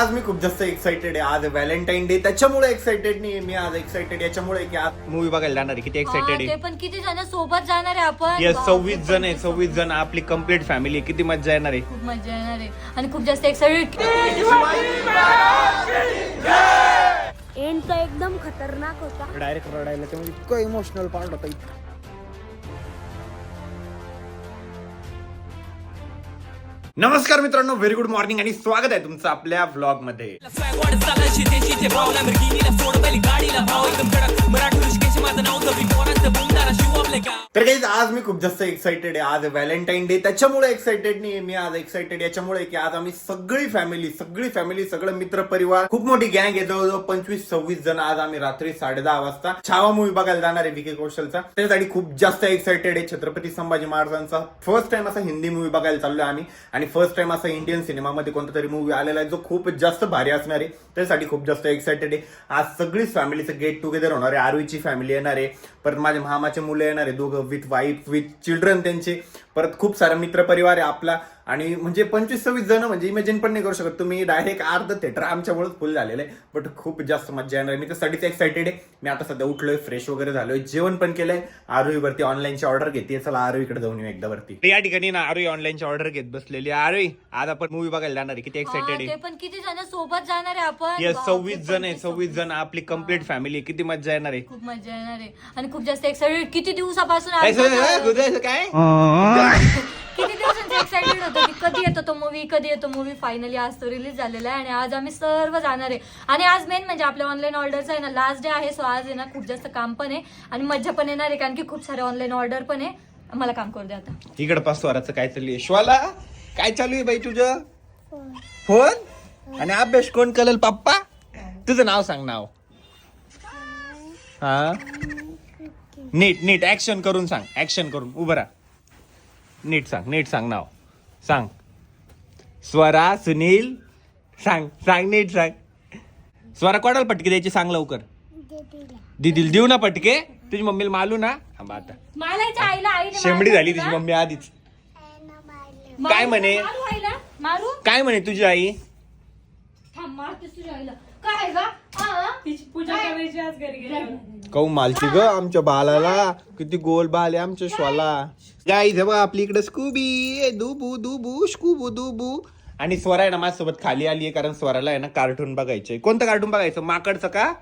आज मी खूप जास्त एक्साइटेड आहे. आज व्हॅलेंटाईन डे त्याच्यामुळे एक्साइटेड नाही मी. आज एक्साइटेड याच्यामुळे की आज मूवी बघायला जाणार आहे. किती हा, एक्साइटेड ते आहे पण किती जण सोबत जाणार आहे आपण? येस सव्वीस जण आहे सव्वीस जण. आपली कंप्लीट फॅमिली किती मजा येणार आहे. खूप मजा येणार आहे. आणि खूप जास्त एक्साइटेड एंड तर एकदम खतरनाक होता. डायरेक्ट रडायला त्यामुळे इतकं इमोशनल पार्ट होता. इतकं नमस्कार मित्रांनो व्हेरी गुड मॉर्निंग आणि स्वागत आहे तुमचं आपल्या व्लॉगमध्ये गाडीला मराठी माझं नाव तर काही आज मी खूप जास्त एक्साइटेड आहे. आज व्हॅलेंटाईन डे त्याच्यामुळे एक्साइटेड नाही मी आज एक्साइटेड याच्यामुळे की आज आम्ही सगळी फॅमिली सगळी फॅमिली सगळं मित्र परिवार खूप मोठी गँग आहे. जवळजवळ पंचवीस सव्वीस जण आज आम्ही रात्री साडे दहा वाजता छावा मूवी बघायला जाणार आहे विके कौशलचा. त्यासाठी खूप जास्त एक्साइटेड आहे. छत्रपती संभाजी महाराजांचा फर्स्ट टाइम असा हिंदी मूवी बघायला चाललोय आम्ही. आणि फर्स्ट टाइम असा इंडियन सिनेमामध्ये कोणता तरी मूवी आलेला आहे जो खूप जास्त भारी असणार आहे. त्यासाठी खूप जास्त एक्साइटेड आहे. आज सगळीच फॅमिलीचं गेट टुगेदर होणार आहे. आरवीची फॅमिली येणार आहे. परत माझ्या मामाचे मुलं येणार आहे दोघं विथ वाईफ विथ चिल्ड्रन त्यांचे. परत खूप सारा मित्र परिवार आहे आपला. आणि म्हणजे पंचवीस सव्वीस जण म्हणजे इमॅजिन पण नाही करू शकत. तुम्ही डायरेक्ट अर्ध थिएटर आमच्यामुळेच फुल झालेलं आहे. बट खूप जास्त मजा येणार आहे. मी त्यासाठीच एक्साइटेड आहे. मी आता सध्या उठलोय फ्रेश वगैरे झालोय. जेवण पण केलंय. आरोहीवरती ऑनलाईनची ऑर्डर घेते चला आरोहीकडे जाऊन येऊ एकदा वरती. या ठिकाणी ना आरोही ऑनलाईनची ऑर्डर घेत बसलेली आरोही आज आपण मूवी बघायला जाणार आहे. किती एक्साइटेड ते पण किती जण सोबत जाणार आहे आपण? येस सव्वीस जण आहे सव्वीस जण. आपली कंप्लीट फॅमिली किती मजा येणार आहे. खूप मजा येणार आहे. आणि खूप जास्त एक्साइटेड किती दिवसापासून काय? किती दिवसांची एक्साइटेड होतो की कधी येतो तो मूवी कधी येतो मूवी फायनली आज तो रिलीज झालेला आहे आणि आज आम्ही सर्व जाणार आहे. आणि आज मेन म्हणजे आपल्या ऑनलाईन ऑर्डरचा आहे ना लास्ट डे आहे सो आज आहे ना खूप जास्त काम पण आहे आणि मज्जा पण येणार आहे कारण की खूप सारे ऑनलाईन ऑर्डर पण आहे. मला काम करू दे आता. इकडे पाच स्वराचं काय चालू आहे. श्वाला काय चालू आहे बाई तुझं? फोन? आणि अभ्यास कोण करेल पप्पा? तुझं नाव सांग नाव. हा? नीट नीट ऍक्शन करून सांग. ऍक्शन करून. उभं राहा. नीट सांग नीट सांग नाव. सांग. स्वरा सुनील सांग सांग नीट सांग. स्वरा कोणाला पटके द्यायची? सांग लवकर. दिदील. देऊ ना पटके? तुझी मम्मीला मालू ना? थांबा आता. आईला आईने शेंबडी झाली? तुझी मम्मी आधीच. काय म्हणे? मारू आईला? मारू काय म्हणे तुझी आई? थांब मारतेस तुझ्या आईला. काय गा आ? तिची पूजा करायची आज घरी गेली. काऊ मालती ग आमच्या बालाला किती गोल बाल आहे आमच्या श्वाला. गाई बघा आपली इकडे स्कूबी. दुबू दुबू स्कूबू दुबू. आणि स्वरा आहे ना माझ्यासोबत खाली आली आहे कारण स्वराला आहे ना कार्टून बघायचंय. कोणतं कार्टून बघायचं? माकडचं का?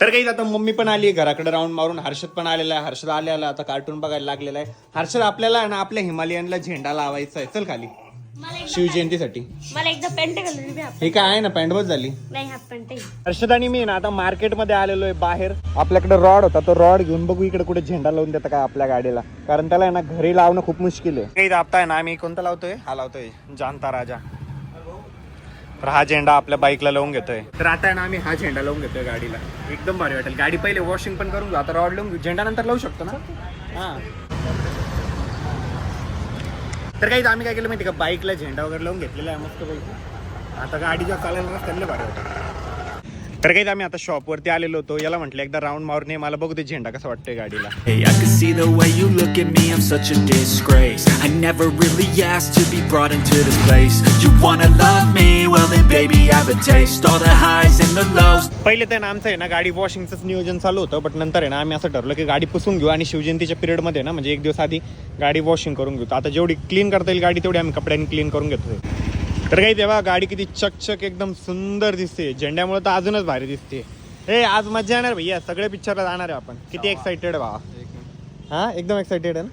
तर काही आता मम्मी पण आली आहे घराकडे राऊंड मारून. हर्षद पण आलेला आहे. हर्षद आलेला आता कार्टून बघायला लागलेला आहे. हर्षद आपल्याला आहे ना आपल्या हिमालयनला झेंडा लावायचा आहे. चल खाली. शिवजयंतीसाठी मला एकदा पॅन्ट घालून हे काय आहे ना पॅन्ट बस झाली. नाही हाफ पॅन्ट आहे. हर्षद आणि मी ना आता मार्केटमध्ये आलेलो आहे बाहेर. आपल्याकडे रॉड होता तो रॉड घेऊन बघू इकडे कुठे झेंडा लावून देता काय आपल्या गाडीला. कारण त्याला आहे ना घरी लावणं खूप मुश्किल आहे. काही दाबताय ना आम्ही कोणता लावतोय? हा लावतोय जानता राजा. तर हा झेंडा आपल्या बाईकला लावून घेतोय. तर आता आहे ना आम्ही हा झेंडा लावून घेतोय गाडीला. एकदम भारी वाटेल. गाडी पहिले वॉशिंग पण करून घेऊ आता रॉड लावून घेऊ झेंडा नंतर लावू शकतो ना? हा. तर काही आम्ही काय केलं माहिती का? बाईकला झेंडा वगैरे लावून घेतलेला आहे मस्त पैकी. आता गाडी जर चालायला ना त्यांना भारी वाटतं. तर काही आम्ही आता शॉपवरती आलेलो होतो. याला म्हटलं एकदा राऊंड मारून मला बघू ते झेंडा कसा वाटतोय गाडीला. Hey, I can see the way you look at me, I'm such a disgrace. I never really asked to be brought into this place. You wanna love me? Well then baby I have a taste. All the highs and the lows. पहिले तर ना आमचं आहे ना गाडी वॉशिंगचं नियोजन चालू होतं. बट नंतर आहे ना आम्ही असं ठरवलं की गाडी पुसून घेऊ. आणि शिवजयंतीच्या पिरियडमध्ये ना म्हणजे एक दिवस आधी गाडी वॉशिंग करून घेऊ. तर आता जेवढी क्लीन करता येईल गाडी तेवढी आम्ही कपड्यांनी क्लीन करून घेतोय. तर काही तेव्हा गाडी किती चकचक एकदम सुंदर दिसते. झेंड्यामुळे तर अजूनच भारी दिसते. हे आज मजा येणार भैया. सगळे पिक्चरला जाणार आहे आपण. किती एक्साइटेड आहे भावा. हा एकदम एक्साइटेड आहे ना?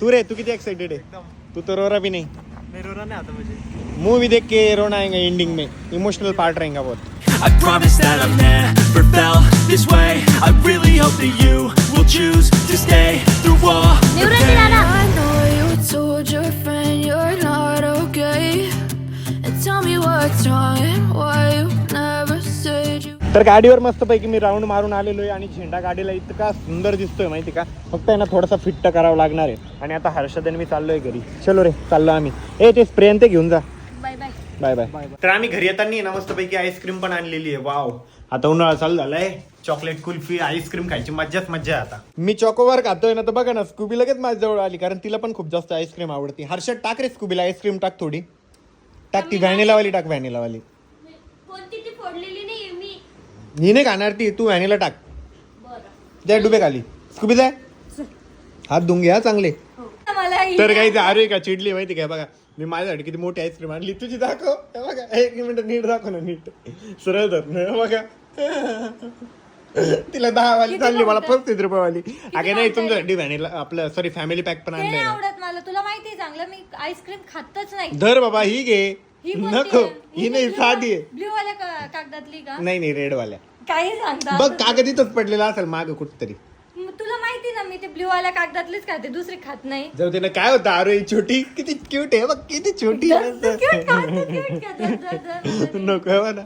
तू रे तू किती एक्साइटेड आहे? तू तर रोरा भी नहीं. मूवी देख के रोना आएगा एंडिंग में. इमोशनल पार्ट रहेगा बहुत. I promise that I've never felt this way. I really hope that you will choose to stay through all the pain. I know you told your friend you're not okay. तर गाडीवर मस्तपैकी मी round मारून आलेलो आहे आणि झेंडा गाडीला इतका सुंदर दिसतोय माहिती का? फक्त आहे ना थोडासा फिट्ट करावं लागणार आहे. आणि आता हर्षद आणि मी चाललोय घरी. चलो रे चाललो आम्ही. ए ते स्प्रे ते घेऊन जा. बाय बाय बाय बाय तर आम्ही घरी येताना ना मस्तपैकी आईस्क्रीम पण आणलेली आहे. वाव आता उन्हाळा चालू झालाय. चॉकलेट कुल्फी आईस्क्रीम खायची मज्जाच मज्जा आहे आता. मी चॉकोवर खातोय ना तर बघा ना स्कूबी लगेच माझ्या जवळ आली कारण तिला पण खूप जास्त आईस्क्रीम आवडते. हर्षद टाक रे स्कूबीला आईस्क्रीम टाक थोडी. टाक ती व्हॅनिलावाली टाक व्हॅनिलावाली फोडलेली नाही मी. मी नाही खाणार ती तू व्हॅनिला टाक. जाय डुबे खाली. स्कुबी जाय हात धुवून घ्या चांगले. मला ही- तर काही अरे का चिडली माहिती काय बघा मी माझ्यासाठी किती मोठी आईस्क्रीम आणली. तुझी दाखव. हे बघा एक मिनिट नीट दाखव ना नीट. सरळ धर ना, हे बघा. तिला दहा वाली चालली मला पस्तीस रुपये वाली अगे नाही तुमच्यासाठी व्हॅनिला आपलं सॉरी फॅमिली पॅक पण आणलंय ना आवडत मला तुला माहिती आहे चांगलं मी आईस्क्रीम खातच नाही. धर बाबा ही घे. ही नको. ही नाही साधी आहे. ब्ल्यू वाल्या का- कागदातली का? नाही नाही रेड वाल्या काही सांगता बघ कागद इथंच पडलेला असेल माग कुठतरी. तुला माहिती ना मी ते ब्ल्यू वाल्या कागदातलीच खाते दुसरी खात नाही. जाऊ ना काय होतं अरे ही छोटी किती क्यूट आहे बघ किती छोटी आहे Cute cute. नको आहे बघ ना.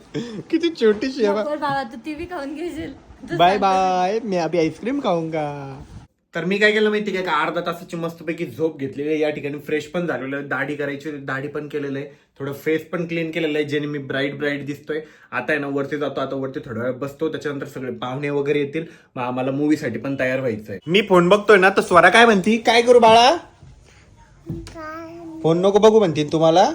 किती छोटीशी आहे बघ. नको रे बाबा तू टीव्ही खाऊन घेशील. बाय. बाय मी अभी आईस्क्रीम खाऊंगा. तर मी काय केलं माहिती का? अर्धा तासाची मस्तपैकी झोप घेतलेली आहे. या ठिकाणी फ्रेश पण झालेलं आहे. दाढी करायची दाढी पण केलेलं आहे. थोडं फेस पण क्लीन केलेलं आहे ज्याने मी ब्राईट ब्राईट दिसतोय. आता आहे ना वरती जातो. आता वरती थोडा वेळ बसतो. त्याच्यानंतर सगळे पाहुणे वगैरे येतील. मग आम्हाला मूवीसाठी पण तयार व्हायचं आहे मी फोन बघतोय ना तर स्वरा काय म्हणती? काय करू बाळा? फोन नको बघू म्हणते तुम्हाला.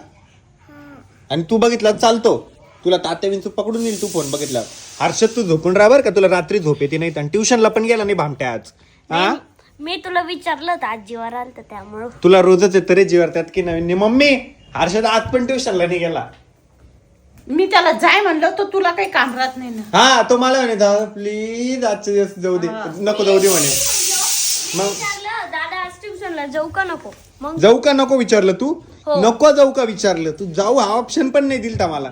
आणि तू बघितला चालतो. तुला तात्या विंचू पकडून येईल तू फोन बघितला हर्षद तू झोपून राहा बरं का तुला रात्री झोप येते नाही आणि ट्युशनला पण गेला नाही भामट्या आज. हा? मी तुला विचारलं होतं आजीवर आलं तर त्यामुळं. तुला रोजच येतं रे जीवर त्यात की नवीन नाही. मम्मी हर्षद आज पण ट्युशनला नाही गेला. मी त्याला जाय म्हणलं तर तुला काही काम राहत नाही ना. हा तो मला म्हणे दादा प्लीज आजचे दिवस जाऊ दे. नको जाऊ दे म्हणे. मग? विचारलं दादा आज ट्युशनला जाऊ का नको? मग? जाऊ का नको विचारलं तू? नको जाऊ का विचारलं? तू जाऊ हा ऑप्शन पण नाही दिलता मला.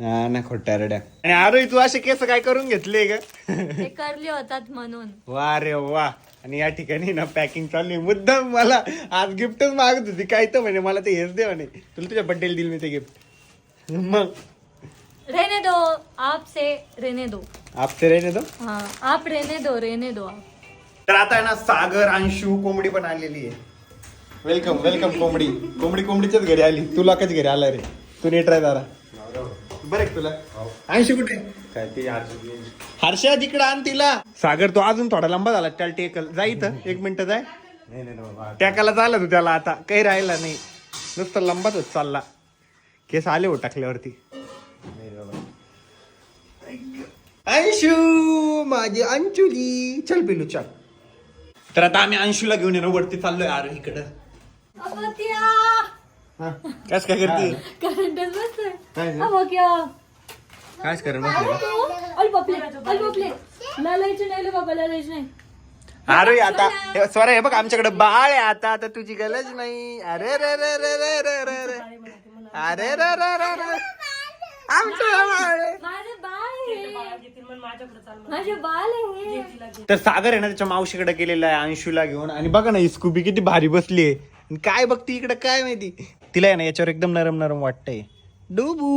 हा ना खोट्या रड्या आणि आरोही तू असे केस काय करून घेतले ग? ते करले होतात म्हणून. वा रे वा. आणि या ठिकाणी ना पॅकिंग चालली मुद्दाम मला आज गिफ्टच मागत होती. काय तर म्हणे मला ते हेच दे म्हणे. तुला तुझ्या बड्डेला दिल मी ते गिफ्ट मग? रहने दो आप से रहने दो आपसे रे तो हाँ आप रहने दो रहने दो आप. तर आता आहे ना सागर अंशू कोंबडी पण आलेली आहे. वेलकम वेलकम कोंबडी. कोंबडी कोंबडीच्याच घरी आली. तुला कच घरी आला रे. तू नीट राह जरा. बरं आहे तुला? अंशू कुठे? काय ते हर्षा तिकडे आण तिला. सागर तो अजून थोडा लंबा झाला त्याला टेकल जा इथं एक मिनिट जाय. टेकाला झाला तू त्याला आता. काही राहिला नाही. नुसतं लंबाच होत चालला. केस आले हो टाकल्यावरती. अंशू माझी अंशुली. चल पिलू चल. तर आता आम्ही अंशूला घेऊन येणं वरती चाललोय आरो इकडं. कायच काय करते करंटच बसतोय काय झालं? अहो क्या कायच कर बसले अल बापले अल बापले लालायचे नाही रे बाबा लालायचे नाही. अरे आता हे स्वरा हे बघ आमच्याकडे बाळ आहे आता आता तुझी गरज नाही. अरे रे रे रे रे रे रे रे. अरे रे रे रे रे. आमचं बाळ आहे. माझे बाळ आहे. माझे बाल आहे. तर सागर आहे ना त्याच्या मावशीकडे गेलेला आहे अंशूला घेऊन. आणि बघा ना ही स्कूबी किती भारी बसली आहे. काय बघती इकडे काय माहिती? तिला आहे ना याच्यावर एकदम नरम नरम वाटतंय. डुबू.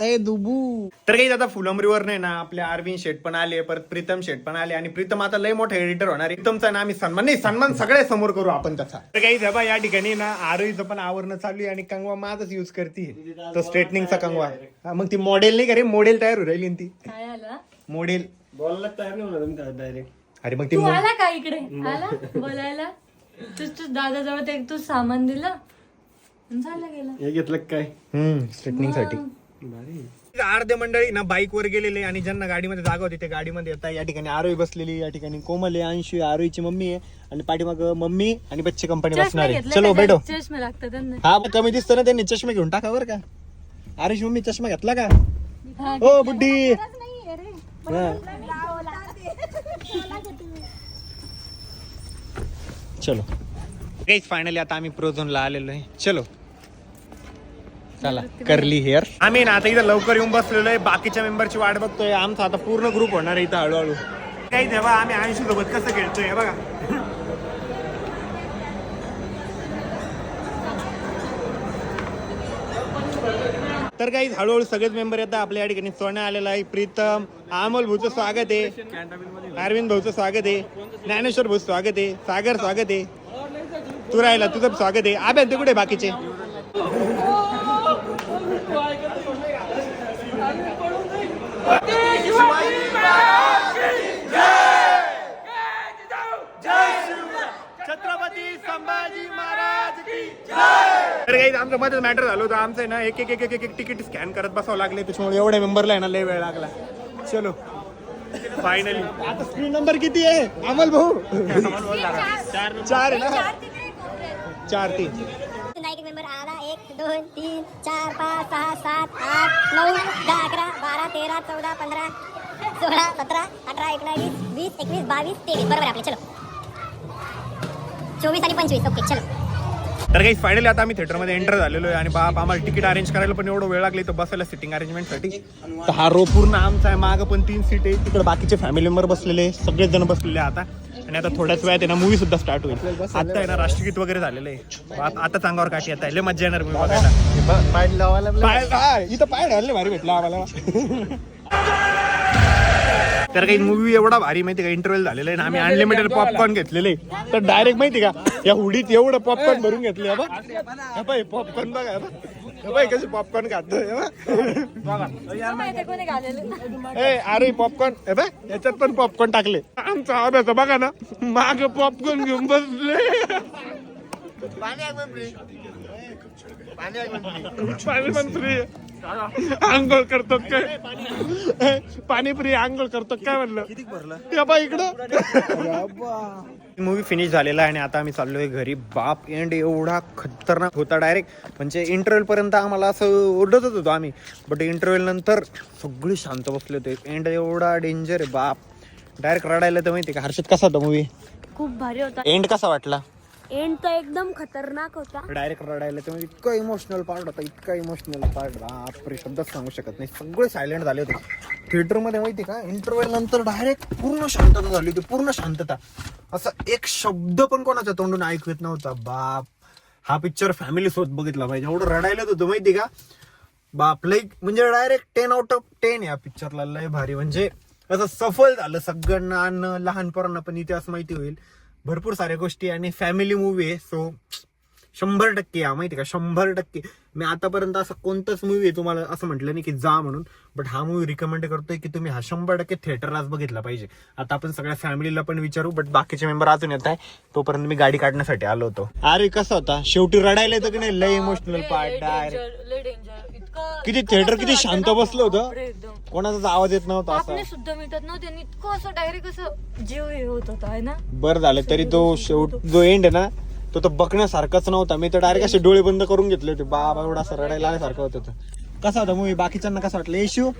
ए दुबू तर काही आता फुलंबरीवर नाही ना आपले अरविंद शेठ पण आले परत प्रीतम शेठ पण आले आणि प्रीतम आता लय मोठा एडिटर होणार आहे. प्रीतमचा ना आम्ही सन्मान नाही सन्मान सगळ्या समोर करू आपण त्याचा. तर काही जबा या ठिकाणी ना आरोहीचं पण आवरणं चालू आहे आणि कंगवा माझच युज करते तो स्ट्रेटनिंगचा कंगवा. हा, मग ती मॉडेल नाही का रे? मॉडेल तयार हो राहिली ना ती. काय आला? मॉडेल बोलायला तयार नाही होणार डायरेक्ट अरे मग ती आला का इकडे? आला? बोलायला? तू तू दादाजवळ ते तू सामान दिलं? झालं गेलं. हे घेतलं काय? हम्म स्ट्रेटनिंगसाठी. अर्धे मंडळी ना बाईक वर गेलेले आणि ज्यांना गाडीमध्ये जागा होती ते गाडीमध्ये येतात या ठिकाणी आरोही बसलेली या ठिकाणी कोमल आहे अंशू आहे आरोहीची मम्मी आहे आणि पाठीमाग मम्मी आणि बच्चे कंपनी बसणार. आहे चलो? बैठो चष्मे लागतात त्यांना. हा कमी दिसतं ना त्यांनी? चष्मा घेऊन टाका बरं का. आरुष मम्मी चष्मा घेतला का? हा, बुड्डी. चलो. काहीच फायनली आता आम्ही प्रोझोनला आलेलो आहे. चलो. चला करली हेअर आम्ही ना आता इथं लवकर येऊन बसलेलो आहे. बाकीच्या मेंबरची वाट बघतोय. आमचा आता पूर्ण ग्रुप होणार आहे इथं हळूहळू. काही तेव्हा आम्ही ऐंशी सोबत कसं खेळतोय हे बघा. तर काही हळूहळू सगळेच मेंबर येतात. आपल्या या ठिकाणी सोन्या आलेला आहे. प्रीतम अमोल भाऊचं स्वागत आहे. अरविंद भाऊचं स्वागत आहे. ज्ञानेश्वर भाऊ स्वागत आहे. सागर स्वागत आहे. तू राहिला तुझं स्वागत आहे. आब्या ते कुठे बाकीचे छत्रपती संभाजी महाराज की तर काही आमचं मध्ये मॅटर झालं होतं. आमचं आहे ना एक एक एक एक एक तिकीट स्कॅन करत बसावं लागले. त्याच्यामुळे एवढ्या मेंबरला आहे ना लय वेळ लागला. चलो. फायनली आता स्क्रीन नंबर किती आहे? अमल भाऊ. चार आहे ना. चार तीन. एक दोन तीन चार पाच सहा सात आठ नऊ दहा अकरा बारा तेरा चौदा पंधरा सोळा सतरा अठरा एकोणावीस वीस एकवीस बावीस तेवीस. बरोबर आपले. चलो. चोवीस आणि पंचवीस. ओके चलो. तर काही फायनली आता आम्ही थिएटरमध्ये एंटर झालेलो आहे आणि बाप आम्हाला तिकीट अरेंज करायला पण एवढं वेळ लागली तर बसायला सिटिंग अरेंजमेंटसाठी तर हा रो पूर्ण आमचा आहे मागं पण तीन सीट आहे. तिकडे बाकीचे फॅमिली मेंबर बसलेले सगळेच जण बसलेले आता. आणि आता थोड्याच वेळात आहे ना मूवी सुद्धा स्टार्ट होईल. आता आहे ना राष्ट्रगीत वगैरे झालेलं आहे. आता चांगावर काठी येत आहे. लय मजा येणार मूवी बघायला. पाय हा, इथं पाय घालले भारी भेटला आम्हाला. तर काही मूवी एवढा भारी माहिती का? इंटरव्हल झालेला आहे ना आम्ही अनलिमिटेड पॉपकॉर्न घेतलेले तर डायरेक्ट माहिती का? या हुडीत एवढं पॉपकॉर्न भरून घेतले पॉपकॉर्न बघा. बघ, कसे पॉपकॉर्न खातोय हे अरे पॉपकॉर्न हे बघ, याच्यात पण पॉपकॉर्न टाकले. आमचा अभ्यास बघा ना. माग पॉपकॉर्न घेऊन बसले. पाणी पण फ्री आंघोळ करतो काय? पाणी फ्री आंघोळ करतो काय म्हणलं? किती भरलं बा इकडं. मूवी फिनिश झालेला आहे आणि आता आम्ही चाललोय घरी. बाप एंड एवढा खतरनाक होता डायरेक्ट म्हणजे इंटरव्ह्यू पर्यंत आम्हाला असं ओरडतच होतो आम्ही. बट इंटरव्ह्यू नंतर सगळे शांत बसले होते. एंड एवढा डेंजर आहे बाप. डायरेक्ट रडायला तर माहिती का हर्षद कसा होता मूवी खूप भारी होता. एंड कसा वाटला? एंड तर एकदम खतरनाक होता. डायरेक्ट रडायला तर इतका इमोशनल पार्ट होता इतका इमोशनल पार्ट बापरे शब्दच सांगू शकत नाही. सगळे सायलेंट झाले होते. थिएटरमध्ये माहिती का? इंटरव्हल नंतर डायरेक्ट पूर्ण शांतता झाली होती पूर्ण शांतता. असा एक शब्द पण कोणाच्या तोंडून ऐकू येत नव्हता. बाप. हा पिक्चर फॅमिली सोबत बघितला पाहिजे. एवढं रडायला होतं माहिती का? बाप लई म्हणजे direct ten out of ten या पिक्चरला लय भारी. म्हणजे असं सफल झालं. सगळ्यांना आणि लहान पोरांना पण इतिहास माहिती होईल. भरपूर साऱ्या गोष्टी आणि फॅमिली मूवी आहे सो शंभर टक्के या माहिती का? शंभर टक्के. मी आतापर्यंत असं कोणताच मूवी आहे तुम्हाला असं म्हटलं नाही की जा म्हणून बट हा मूवी रिकमेंड करतोय की तुम्ही हा शंभर टक्के थिएटरलाच बघितला पाहिजे. आता आपण सगळ्या फॅमिलीला पण विचारू बट बाकीचे मेंबर अजून येत आहे. तोपर्यंत मी गाडी काढण्यासाठी आलो होतो. अरे कसं होता? शेवटी रडायला येतं की नाही? लय इमोशनल पार्ट किती थिएटर किती शांत बसलं होतं? एकदम. कोणाचाच आवाज येत नव्हता असा. सुद्धा मिटत नव्हते आणि इतकं असं डायरेक्ट असं जीव हे होत होता आहे ना? बरं झालं तरी तो शेवट जो एंड आहे ना तो तर बघण्यासारखाच नव्हता. मी तर डायरेक्ट असे डोळे बंद करून घेतले होते. बाबा एवढा असं रडायला आल्यासारखं होत होतं कसा होता मूवी बाकीच्यांना कसा वाटलं? येशू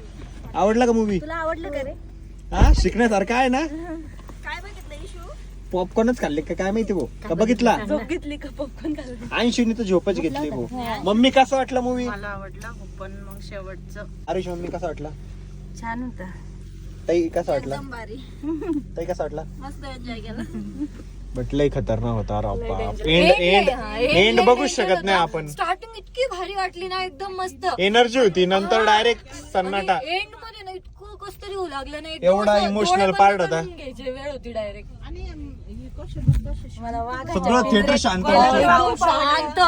आवडला का मूवी तुला आवडलं का रे? हा शिकण्यासारखा आहे ना? पॉपकॉर्नच खाल्ले का? काय माहिती भाऊ? का बघितला? घेतली का पॉपकॉर्न खाल्लं? ऐंशी तर झोपच घेतली भाऊ. मम्मी कसा वाटला मूवी मला आवडला पण मग शेवटचं. आरुष मम्मी कसा वाटला? छान होता. ताई कसा वाटला? ताई कसा वाटला? मस्त एन्जॉय केला. बट लय खतरनाक होता राव बाप. एंड एंड एंड बघूच शकत नाही. आपण. स्टार्टिंग इतकी भारी वाटली ना एकदम मस्त. एनर्जी होती नंतर डायरेक्ट सन्नाटा. एंड कस तरी होऊ लागलं नाही. एवढा emotional part होता. घ्यायची वेळ होती डायरेक्ट सगळं थिएटर शांत शांत.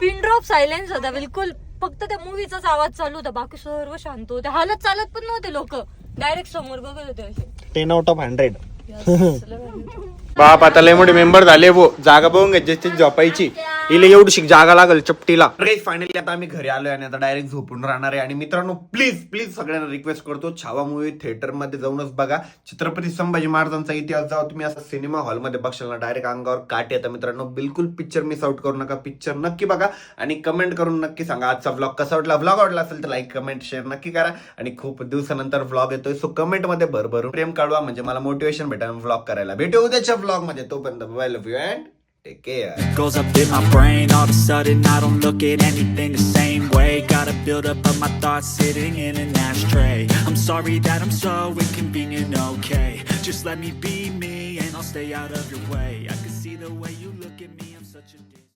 पिन ड्रॉप सायलेन्स होता बिलकुल. फक्त त्या मूवीचाच आवाज चालू होता. बाकी सर्व शांत होते. हालत चालत पण नव्हते लोक. डायरेक्ट समोर बघत होते असे. टेन आउट ऑफ हंड्रेड बाप आता लय मोठे मेंबर झाले वो. जागा बघून घ्यायची झोपायची. हिला एवढीशी जागा लागल चपटीला. फायनली आता आम्ही घरी आलोय आणि आता डायरेक्ट झोपून राहणार आहे. आणि मित्रांनो प्लीज प्लीज सगळ्यांना रिक्वेस्ट करतो छावा मूवी थिएटरमध्ये जाऊनच बघा. छत्रपती संभाजी महाराजांचा इतिहास जाऊ तुम्ही असं सिनेमा हॉलमध्ये बघशाल ना डायरेक्ट अंगावर काट येतं मित्रांनो. बिलकुल पिक्चर मिस आउट करू नका. पिक्चर नक्की बघा. आणि कमेंट करून नक्की सांगा आजचा ब्लॉग कसा वाटला? ब्लॉग आवडला असेल तर लाईक कमेंट शेअर नक्की करा. आणि खूप दिवसानंतर ब्लॉग येतोय. सो कमेंटमध्ये भरभरून प्रेम कळवा म्हणजे मला मोटिवेशन भेटा ब्लॉग करायला. भेटू उद्याच्या ब्लॉगमध्ये. तोपर्यंत bye love you and It goes up in my brain, all of a sudden I don't look at anything the same way. Gotta build up of my thoughts sitting in an ashtray. I'm sorry that I'm so inconvenient, okay. Just let me be me and I'll stay out of your way. I can see the way you look at me.